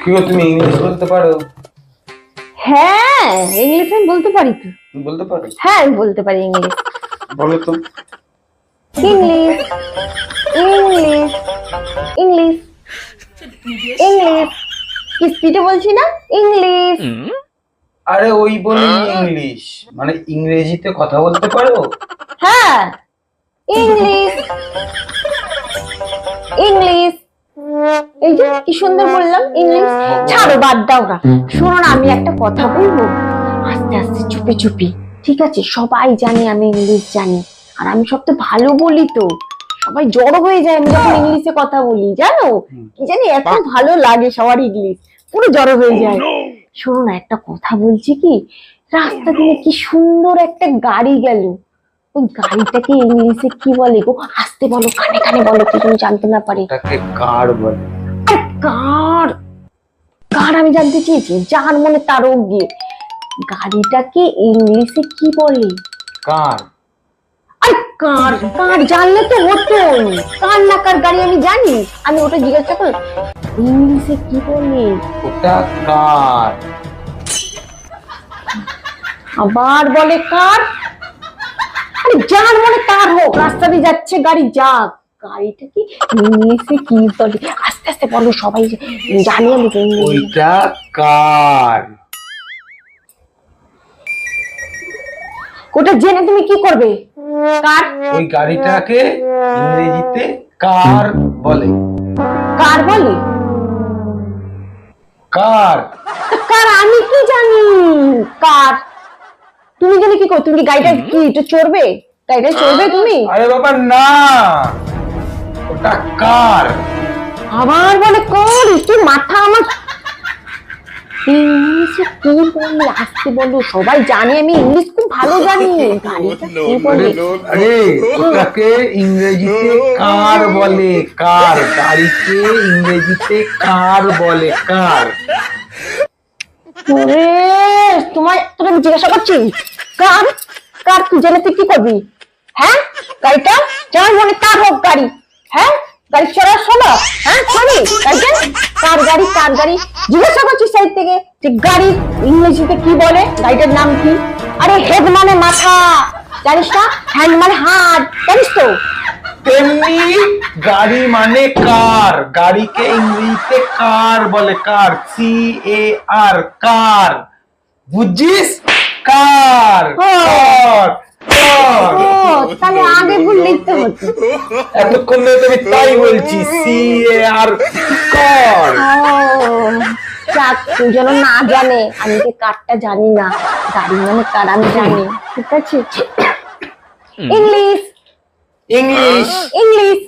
কি গো তুমি ইংলিশ বলতে পারো? হ্যাঁ ইংলিশ আমি বলতে পারি তো। বলতে পারো? হ্যাঁ আমি বলতে পারি ইংলিশ বলো তো। ইংলিশ ইংলিশ ইংলিশ ইংলিশ কি স্পিডে বলছি না? ইংলিশ আরে ওই বলি ইংলিশ মানে ইংরেজিতে কথা বলতে পারো? হ্যাঁ ইংলিশ ইংলিশ এই যে কি সুন্দর বললাম ইংলিশ ছাড়ো বাদ দাও না। শোনো না আমি একটা কথা বলব? আস্তে আস্তে চুপি চুপি। ঠিক আছে সবাই জানে আমি ইংলিশ জানি। আর আমি সব তো ভালো বলি তো। সবাই জড়ো হয়ে যায় আমি যখন ইংলিশে কথা বলি জানো? কি জানি এত ভালো লাগে সবার ইংলিশ পুরো জড়ো হয়ে যায়। শোনো না একটা কথা বলছি কি? রাস্তা দিয়ে কি সুন্দর একটা গাড়ি গেল। ওই গাড়িটাকে ইংলিশে কি বলে গো? আসতে বলো কানে কানে বলো কি তুমি জানতে না পারি। কার বলে? কার? কার আমি জানতে চেয়েছি? যার মনে তারও গিয়ে। গাড়িটাকে ইংলিশে কি বলে? কার? আরে কার? কার জানলে তো হতো। কার না কার গাড়ি আমি জানি। আমি ওটা জিজ্ঞাসা কর ইংলিশে কি বলে? ওটা কার? আবার বলে কার? আরে যার মনে তার হোক রাস্তা দিয়ে যাচ্ছে গাড়ি যাক। কি ইংলিশে কি বলে? আস্তে আস্তে বলো সবাই জানি আমি ওইটা কার? ওটা জেনে তুমি কি করবে? কার? ওই গাড়িটাকে ইংরেজিতে কার বলে। কার বলে? কার? কার? আমি কি জানি? কার? তুমি জানি কি করো তুমি কি গাড়িটা কি এটা চড়বে? গাড়িটা চড়বে তুমি? আরে বাবা না! ওটা কার? আবার বলে কর কি মাথা আমার। ইংলিশে কি বলে আসতে বলো সবাই জানে আমি ইংলিশ খুব ভালো জানি। আরে ওটাকে ইংরেজিতে কার বলে? কার? গাড়িকে ইংরেজিতে কার বলে? কার? ওরে তোমায় তোকে আমি জিজ্ঞাসা করছি। কার? কার? তুই জেনে তুই কি করবি? হ্যাঁ? গাড়িটা? যার মনে তার হোক গাড়ি। হ্যাঁ? গাড়ি চড়ার শোনো হ্যাঁ গাড়িটা কার গাড়ি কার গাড়ি? জিজ্ঞাসা করছি সাইড থেকে। যে গাড়ি ইংরেজিতে কি বলে? গাড়িটার নাম কি? আরে হেড মানে মাথা। জানিস না? হ্যান্ড মানে হাত জানিস তো? তেমনি গাড়ি মানে কার? গাড়িকে ইংরেজিতে কার বলে? Car? C A R car. বুঝছিস? কার। কার কার। তাহলে আগে ভুল লিখতে হতো। এতক্ষণ ধরে আমি তাই বলছি সি এ আর কার যাক তুই যেন না জানে আমি যে কারটা জানি না গাড়ি মানে কার আমি জানি ঠিক আছে? English English English